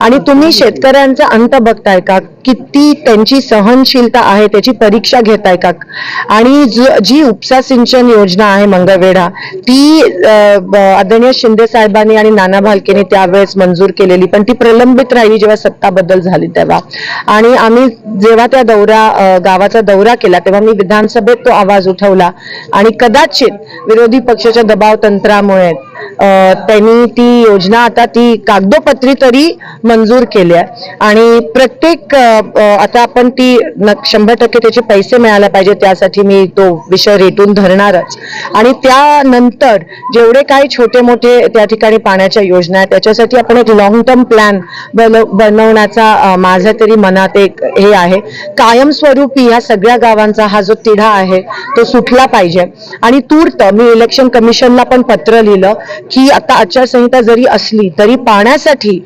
आणि तुम्ही शेतकऱ्यांचा अंत बघताय का? किती त्यांची सहनशीलता आहे त्याची परीक्षा घेताय का? आणि ज- उपसा सिंचन योजना आहे मंगळवेढा ती आदरणीय शिंदे साहेबांनी आणि नाना भालकेने त्यावेळेस मंजूर केलेली पण ती प्रलंबित राहिली जेव्हा सत्ता बदल झाली तेव्हा. आणि आम्ही जेव्हा त्या दौरा गावाचा दौरा केला तेव्हा मी विधानसभेत तो आवाज उठवला. आणि कदाचित विरोधी पक्षाच्या दबाव तंत्रामुळे त्यांनी ती योजना आता ती कागदोपत्री तरी मंजूर केली आहे. आणि प्रत्येक आता आपण ती शंभर टक्के त्याचे पैसे मिळायला पाहिजे त्यासाठी मी तो विषय रेटून धरणारच. आणि त्यानंतर जेवढे काही छोटे मोठे त्या ठिकाणी पाण्याच्या योजना आहेत त्याच्यासाठी आपण एक लॉंग टर्म प्लॅन बनवण्याचा माझ्या तरी मनात एक हे आहे. कायमस्वरूपी या सगळ्या गावांचा हा जो तिढा आहे तो सुटला पाहिजे. आणि तूर्त मी इलेक्शन कमिशनला पण पत्र लिहिलं. की आता आचारसंहिता जरी असली तरी पाण्यासाठी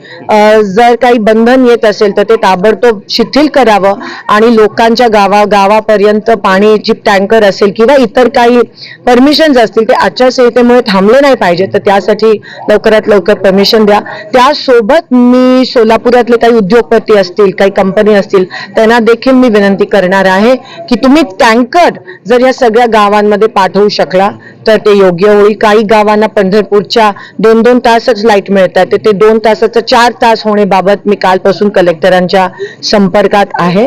जर काही बंधन येत असेल तर ते ताबडतोब शिथिल करावं आणि लोकांच्या गावा गावापर्यंत पाणी जी टँकर असेल किंवा इतर काही परमिशन्स असतील ते आचारसंहितेमुळे थांबले नाही पाहिजे तर त्यासाठी लवकरात लवकर परमिशन द्या. त्यासोबत मी सोलापुरातले काही उद्योगपती असतील काही कंपनी असतील त्यांना देखील मी विनंती करणार आहे की तुम्ही टँकर जर या सगळ्या गावांमध्ये पाठवू शकला तर ते योग्य होईल. काही गावांना नागपूरच्या दोन दोन तासच लाइट मिळतात. तर ते दोन तासाचं चार तास होणेबाबत मी कालपासून कलेक्टरांच्या संपर्कात आहे.